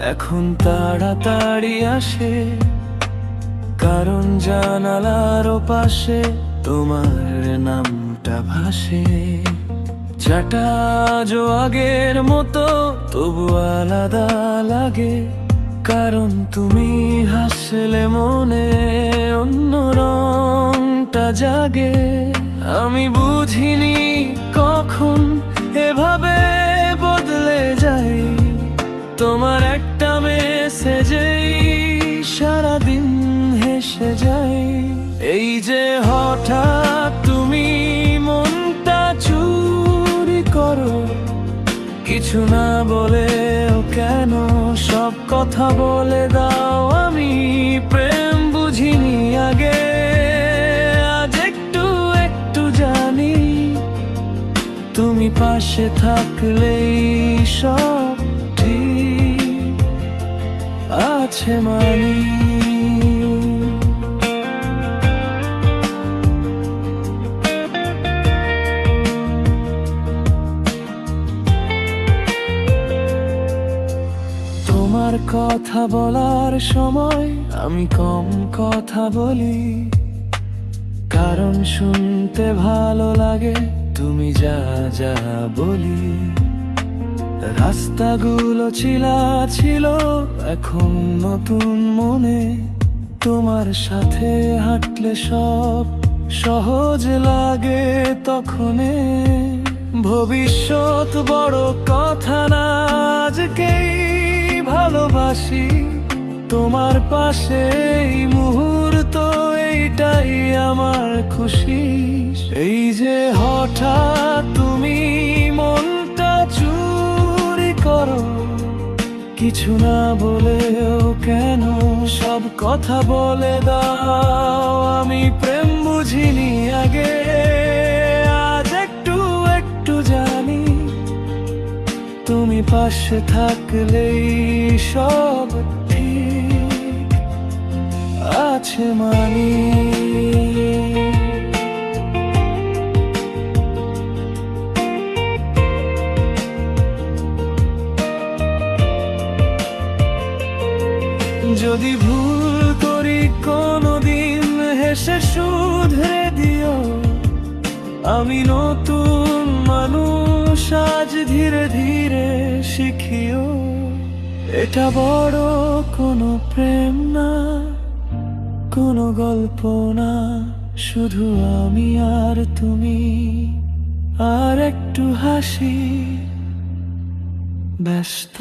এখন তাড়াতাড়ি আসে। কারণ জানালার পাশে তোমার নামটা ভাসে। যাটা আজও আগের মতো তবু আলাদা লাগে। কারণ তুমি হাসলে মনে অন্য রংটা জাগে। আমি বুঝিনি কখন এভাবে হেসে যাই। এই যে হঠাৎ তুমি মনটা চুরি করো, কিছু না বলেও কেন সব কথা বলে দাও আমি, প্রেম বুঝিনি আগে, আজ একটু একটু জানি, তুমি পাশে থাকলেই সব ঠিক আছে মানি। তোমার কথা বলার সময় আমি কম কথা বলি। কারণ শুনতে ভালো লাগে, তুমি যা যা বলি। রাস্তাগুলো ছিলা ছিল, এখন নতুন মনে। তোমার সাথে হাঁটলে সব সহজ লাগে তখনে। ভবিষ্যৎ বড় কথা না আজকেই। ভালোবাসি, তোমার পাশে এই মুহূর্ত, এইটাই আমার খুশি। এই যে হঠাৎ তুমি মনটা চুরি করো, কিছু না বলেও কেন সব কথা বলে দাও। তুমি পাশে থাকলেই সব আছে মানি। যদি ভুল করি, কোনোদিন হেসে শুধরে দিও। আমি নতুন ধীরে ধীরে শিখিও, এটা বড় কোনো প্রেম না, কোনো গল্প না, শুধু আমি আর তুমি, আর একটু হাসি, ব্যস্ত।